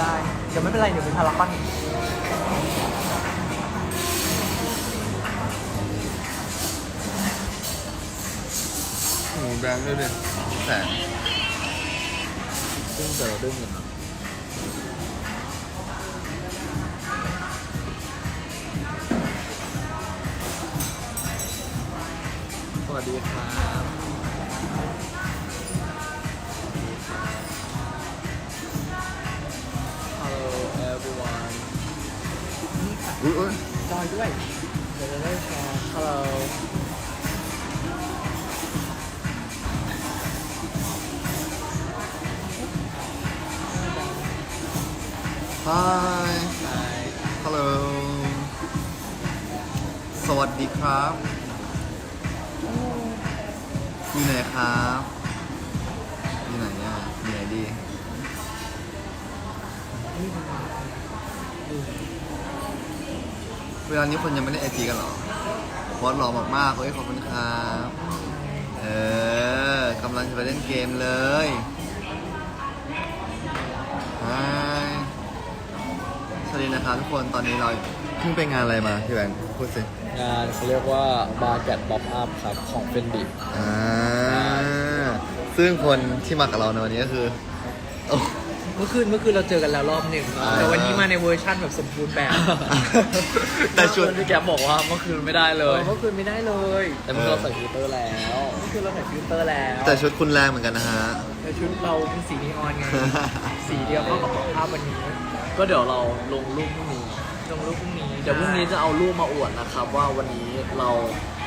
ได้ เดี๋ยวไม่เป็นไร เดี๋ยวเป็นพารากอนโอ้โหแบรนด์ด้วยดิแสนซึ่งเจอด้วยเงินสวัสดีครับ อุ้ยอุ้ยจอยด้วยเดี๋ยวจะได้แชร์ Hello ฮายฮัลโหลสวัสดีครับ อยู่ไหนครับอยู่ไหนเนี่ยอยู่ไหนดี เวลานี้คนยังไม่ได้ไอจีกันเหรอบอสหล่อมากๆเฮ้ยขอบคุณครับ เออกำลังจะไปเล่นเกมเลยฮายสวัสดีนะครับทุกคนตอนนี้เราเพิ่งไปงานอะไรมาพี่แบงค์พูดสิ งานเขาเรียกว่า b a r g a t Pop Up ครับ ของ Fendi อ่าซึ่งคนที่มากับเราในวันนี้ก็คือโอ้เมื่อคืนเมื่อคืนเราเจอกันแล้วรอบหนึ่งอ่า แต่วันนี้มาในเวอร์ชั่นแบบสมบูรณ์แบบแต่ชุดพี่แกบอกว่าเมื่อคืนไม่ได้เลเอย อเมื่อคืนไม่ได้เลยแต่เมื่อคืนเราใส่ฟิลเตอร์แล้ว เมื่อคืนเราใส่ฟิลเตอร์แล้วแต่ชุดคุณแรงเหมือนกันนะฮะ แต่ชุดเราเป็นสีนีออนไง สีเดียวเข้ากับภาพวันนี้ก็เดี๋ยวเราลงรูปพรุ่งนี้ ลงรูปพรุ่งนี้เดี๋ยวพรุ่งนี้จะเอารูปมาอวดนะครับ ว่าวันนี้เรา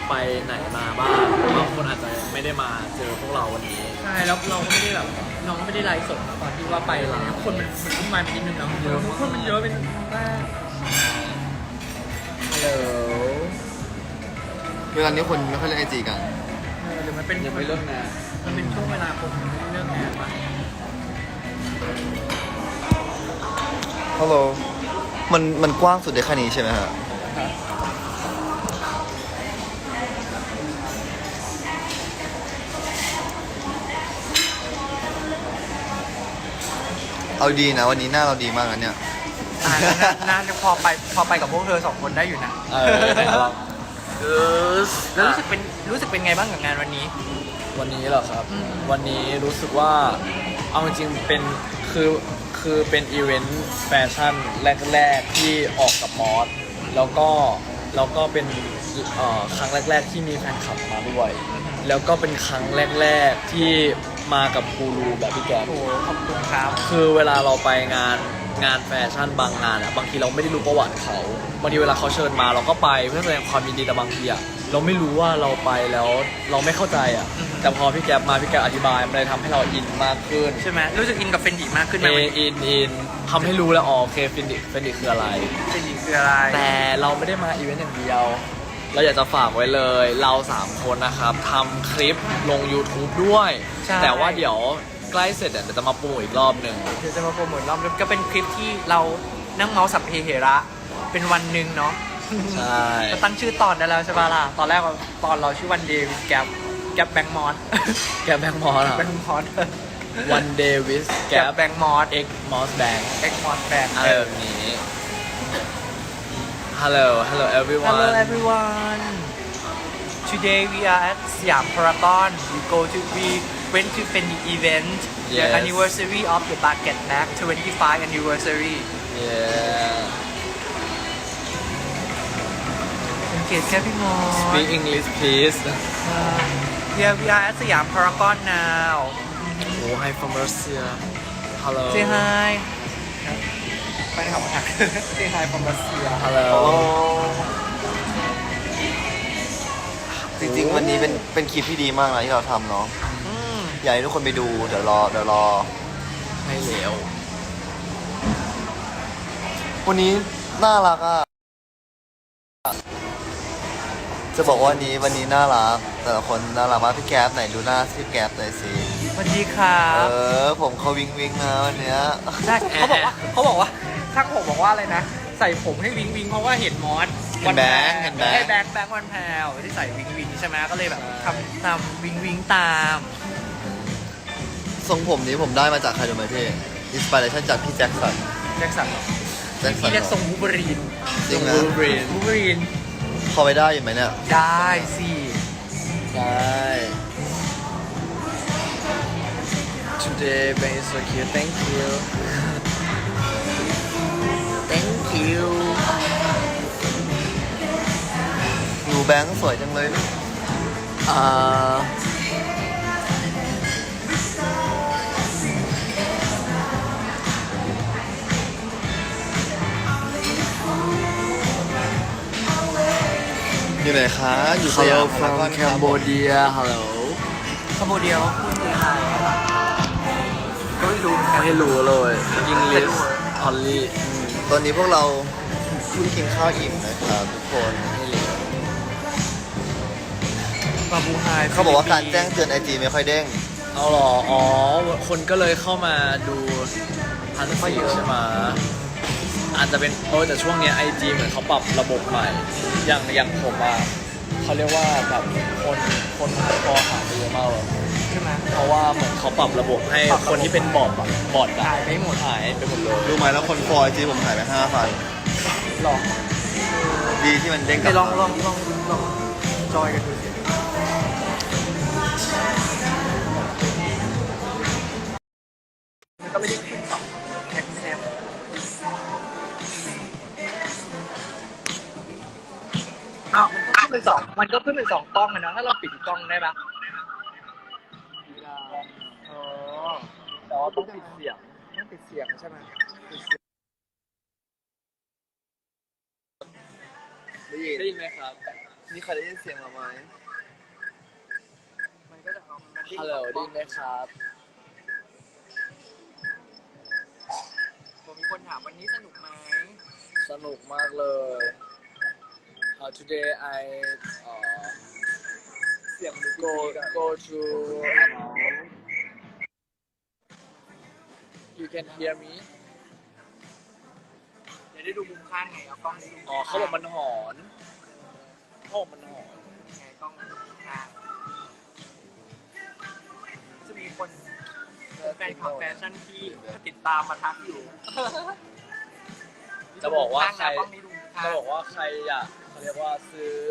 ไปไหนมาบ้างบางคนอาจจะ ไม่ได้มาเจอพวกเราวันนี้ ใช่แล้วเราก็ไม่ได้แบบน้องไม่ได้ไลฟ์สดตอนที่ว่าไปอะไรเงี้ยคนมันมันขึ้นมาไปนิดนึงเนาะเยอะมาก คนมันเยอะเป็นมากฮัลโหลเวลานี้คนไม่ค่อยเล่นไอจีกัน เออหรือมันเป็นยังไม่เลิกงานมันเป็นช่วงเวลาคนเรื่องงานปะ ฮัลโหล มันมันกว้างสุดได้แค่นี้ใช่ไหมฮะ เอาดีนะวันนี้หน้าเราดีมากนะเนี่ย อ่าน่าจะพอไปพอไปกับพวกเธอสองคนได้อยู่นะเออนะครับแล้วรู้สึกเป็นรู้สึกเป็นไงบ้างกับงานวันนี้ วันนี้เหรอครับ อืม วันนี้รู้สึกว่า เอาจริงๆเป็นคือคือเป็นอีเวนต์แฟชั่นแรกๆที่ออกกับมอสแล้วก็แล้วก็เป็นเอ่อครั้งแรก ๆ ที่มีแฟนคลับมาด้วย แล้วก็เป็นครั้งแรก ๆที่ มากับกูรูแบบพี่แกมโอ้โหขอบคุณครับ คือเวลาเราไปงานงานแฟชั่นบางงานอะบางทีเราไม่ได้รู้ประวัติเขาบางทีเวลาเขาเชิญมาเราก็ไปเพื่อแสดงความยินดีแต่บางทีอะเราไม่รู้ว่าเราไปแล้วเราไม่เข้าใจอะอือฮึ แต่พอพี่แก๊ปมาพี่แก๊ปอธิบายมันเลยทำให้เราอินมากขึ้นใช่ไหมรู้สึกอินกับเฟนดีมากขึ้นไหเอมวันนี้อินอินทำให้รู้แล้วอ๋อโอเคฟินดิฟินดิคืออะไร เฟนดีคืออะไรแต่เราไม่ได้มาอีเวนต์อย่างเดียว เราอยากจะฝากไว้เลยเรา 3 คนนะครับทำคลิปลง YouTube ด้วย ใช่ แต่ว่าเดี๋ยวใกล้เสร็จเนี่ยเดี๋ยวจะมาโปรโมทอีกรอบหนึ่ง เดี๋ยวจะมาโปรโมทรอบนึงก็เป็นคลิปที่เรานั่งเมาส์สัพเพเหระ เป็นวันหนึ่งเนาะใช่ ก็ตั้งชื่อตอนได้แล้วใช่ปะล่ะ ตอนแรกตอนเราชื่อวันเดย์วิดแกปแกปแบงค์มอสแกปแบงค์มอสอะแบงค์มอส One day with แก Gap ปแบงค์มอส X Moss Bank เอ็กมอสแบงค์อะไรแบบนี้ Hello Hello everyone. Hello everyone. Today we are at Siam Paragon we go to we went to Fendi event the Yes. anniversary of the Bucket Bag 25 anniversary. Yeah. In case Kevin Moss Speak English please. Uh, yeah we are at Siam Paragon now. Oh hi from Russia. Hello. Say hi ไปถามอะ say hi from Russia Hello จริงๆ วันนี้เป็นเป็นคลิปที่ดีมากนะที่เราทำเนาะอืมอยากให้ทุกคนไปดู เดี๋ยวรอเดี๋ยวรอ ให้เหลววันนี้น่ารักอะ จะบอกว่าวันนี้วันนี้น่ารัก แต่ละคนน่ารักมากพี่แก๊ปไหนดูหน้าพี่แก๊ปหน่อยสิสวัสดีครัเอบอผมเขาวิงวิงนะวันเนี้ย ใช่เขาบอกว่าเขาบอกว่าช่างผมบอก ว่าอะไรนะ ใส่ผมให้วิงวิงเพราะว่าเห็นมอสเห็นแบงค์เห็นแบงค์ ให้แบงค์แบงค์วันแพรวที่ใส่วิงวิงใช่ไหมก็เลยแบบทำทำวิงวิงตาม ทรงผมนี้ผมได้มาจากใครรู้ไหมพี่อินสปิเรชันจากพี่แจ็คสันอแจ็คสันเหรอแจ็คสันพี่เรียกทรงวูล์ฟเวอรีนจริงทนะรง Wolverine วูล์ฟเวอรีนพอไปได้อยู่ไหมเนี่ยได้สิใช่ Today Ben is so cute thank you แบงค์สวยจังเลยอ่าอยู่ไหนคะ อยู่สยามพารากอนครับ Cambodia hello ขโมเดียวพูดคืออะไรก็ไม่รู้เหมือนกัน ไม่รู้เลยยิงลิสออลลี่ ตอนนี้พวกเราเพิ่งกินข้าวอิ่มนะครับทุกคน มาบูไฮเขาบอกว่าการแจ้งเตือนไอจีไม่ค่อยเด้ง เอาเหรอ อ๋อ คนก็เลยเข้ามาดูพันสี่ใช่ไหมอาจจะเป็นเออแต่ช่วงเนี้ไอจีเหมือนเขาปรับระบบใหม่ อย่างอย่างผมอะเขาเรียกว่าแบบคนคนพอหาไปเยอะมากเลยใช่ไหมเพราะว่าเหมือนเขาปรับระบบให้ปรับระบบ คนที่เป็นบอทอะบอทอะหายไปหมดหายไปหมดเลยรู้ไหมแล้วคนฟอไอจีผมหายไปห้าพันลองดีที่มันเด้งกไปลับลองมาลองลองลองจอยกันดูสิ เป็นสองมันก็ขึ้นเป็นสองกล้องอะเนาะถ้าเราปิดอีกกล้องได้ปะอ๋อแต่ว่าต้องปิดเสียงต้องปิดเสียงใช่ไหมได้ยินได้ยินไหมครับนี่ใครได้ยินเสียงเราไหมมันก็จะเอามันดิ้นฮัลโหลได้ยินไหมครับผมมีคนถามวันนี้สนุกไหมสนุกมากเลย uh, today I uh, เสียงมัน go go to um, you can hear me เดี๋ยวได้ดูมุมข้างไงเอากล้องนี้ดูอ๋อเขาบอกมันหอนเขาบอกมันหอนไงกล้องมันดูมุมข้างจะมีคนแฟนคลับแฟชั่นที่ติดตามมาทักอยู่จะบอกว่าใครกล้องนี้ดูมุมข้างจะบอกว่าใครอยากเขา เรียกว่าซื้อ